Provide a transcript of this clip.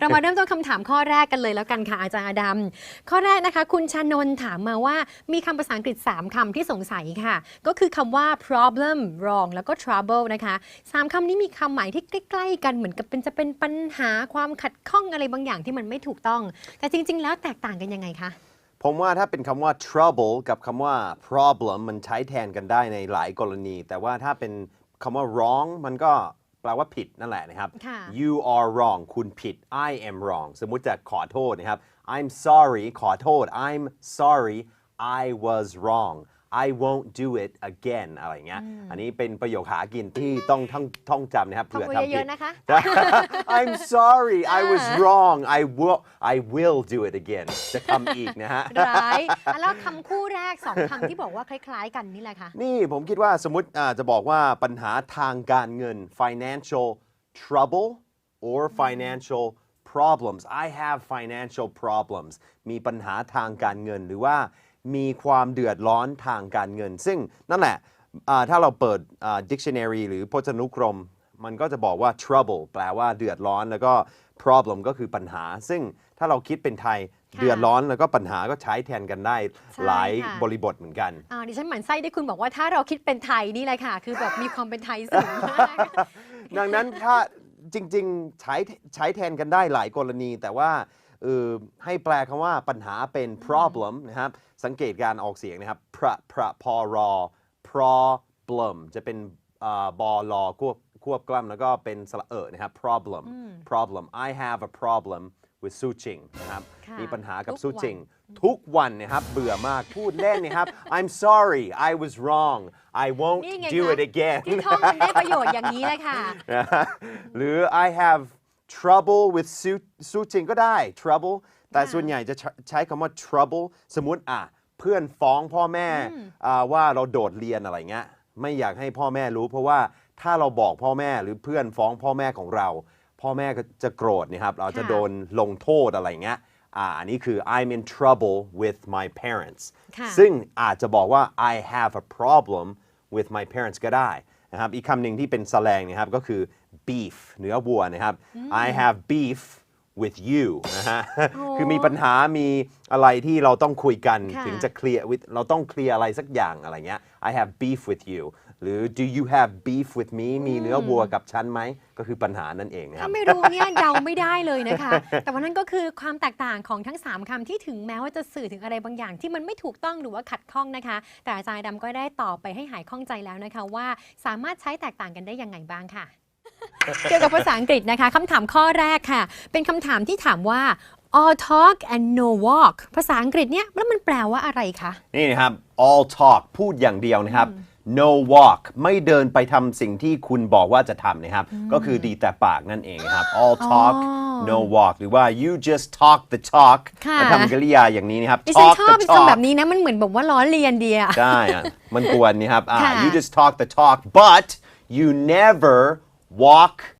เรามาเริ่มต้นคำถามข้อแรกกันเลยแล้วกันค่ะอาจารย์อดัมข้อแรกนะคะ คุณชานนท์ถามมาว่ามีคำภาษาอังกฤษ 3คำที่สงสัยค่ะ ก็คือคำว่า problem wrong แล้วก็ trouble นะคะสามคำนี้มีคำหมายที่ใกล้ ๆ กันเหมือนกับเป็นจะเป็นปัญหาความขัดข้องอะไรบางอย่างที่มันไม่ถูกต้อง แต่จริง ๆ แล้วแตกต่างกันยังไงคะผมว่าถ้าเป็นคำว่า trouble กับคำว่า problem มันใช้แทนกันได้ในหลายกรณี แต่ว่าถ้าเป็นคำว่า wrong มันก็ ลว่าผิดนั่นแหละนะครับค่ะ you are wrong คุณผิด I am wrong สมมุติจะขอโทษนะครับ I'm sorry ขอโทษ I'm sorry I was wrong I won't do it again อะไรเงี้ย อันนี้เป็นประโยคหากินที่ต้องท่องท่องจำนะครับท่องเผื่อไว้ทำเยผิดอะๆนะคะ I'm sorry I was wrong I will I will do it again จะทำอีกนะฮะร้ายอะแล้วคำคู่แรกสองคำที่บอกว่าคล้าย ๆ กันนี่แหละค่ะนี่ผมคิดว่าสมมติอ่าจะบอกว่าปัญหาทางการเงิน financial trouble or financial problems I have financial problems มีปัญหาทางการเงินหรือว่า มีความเดือดร้อนทางการเงิน ซึ่งนั่นแหละอ่าถ้าเราเปิดอ่า dictionary หรือพจนานุกรม มันก็จะบอกว่า trouble แปลว่าเดือดร้อนแล้วก็ problem ก็คือปัญหา ซึ่งถ้าเราคิดเป็นไทยค่ะเดือดร้อนแล้วก็ปัญหาก็ใช้แทนกันได้ใช่หลายค่ะบริบทเหมือนกันอ่าดิฉันหมั่นไส้ที่คุณบอกว่าถ้าเราคิดเป็นไทยนี่แหละค่ะ คือแบบมีความเป็นไทยสูงมากดังนั้นถ้าจริงๆใช้ใช้แทนกันได้หลายกรณีแต่ว่าเออ ให้แปลคำว่าปัญหาเป็น problem นะครับ สังเกตการออกเสียงนะครับพระพระพอรอ problem จะเป็นอ่าบอลอควบควบกล้ำแล้วก็เป็นสระเออนะครับ problem problem I have a problem with Suching นะครับค่ะมีปัญหากับทุกวันซูจิงทุกวันนะครับ เบื่อมาก พูดเล่นนะครับ I'm sorry I was wrong I won't นี่ไง do คะ it again ที่ท่องมันได้ประโยชน์อย่างนี้แหละค่ะนะฮะหรือ I have trouble with suit- suiting ก็ได้ trouble แต่ส่วนใหญ่จะใช้ใช้คำว่า trouble สมมุติอะเพื่อนฟ้องพ่อแม่อ่าว่าเราโดดเรียนอะไรเงี้ยไม่อยากให้พ่อแม่รู้ เพราะว่าถ้าเราบอกพ่อแม่หรือเพื่อนฟ้องพ่อแม่ของเรา พ่อแม่ก็จะโกรธนะครับ เราจะค่ะโดนลงโทษอะไรเงี้ยอ่าอันนี้คือ I'm in trouble with my parents ค่ะซึ่งอาจจะบอกว่า I have a problem with my parents ก็ได้นะครับอีกคำหนึ่งที่เป็นแสแลงนะครับก็คือ beef เนื้อวัวนะครับ I have beef with you นะฮะ คือมีปัญหา มีอะไรที่เราต้องคุยกันค่ะถึงจะเคลียร์ with เราต้องเคลียร์อะไรสักอย่างอะไรเงี้ย I have beef with you หรือ do you have beef with me มีเนื้อวัวกับฉันไหม ก็คือปัญหานั่นเองนะคถ้ารับไม่รู้เนี่ยเดาไม่ได้เลยนะคะ แต่ว่านั่นก็คือความแตกต่างของทั้ง 3คำที่ถึงแม้ว่าจะสื่อถึงอะไรบางอย่างที่มันไม่ถูกต้องหรือว่าขัดข้องนะคะ แต่อาจารย์ดำก็ได้ตอบไปให้หายข้องใจแล้วนะคะว่าสามารถใช้แตกต่างกันได้ยังไงบ้างค่ะ เกี่ยวกับภาษาอังกฤษนะคะคำถามข้อแรกค่ะ เป็นคำถามที่ถามว่า all talk and no walk ภาษาอังกฤษเนี่ยแล้วมันแปลว่าอะไรคะ นี่นะครับ all talk พูดอย่างเดียวนะครับ no walk ไม่เดินไปทำสิ่งที่คุณบอกว่าจะทำนะครับ ก็คือดีแต่ปากนั่นเองนะครับ all talk อ๋อ no walk หรือว่า you just talk the talk ค่ะ มาทำกริยาอย่างนี้นะครับ ดิฉัน talk ชอบ the ฟัง talk แบบนี้นะ มันเหมือนแบบว่าล้อเลียนเดีย ใช่อะมันกวนนี่ครับอ่า ค่ะ you just talk the talk but you never walk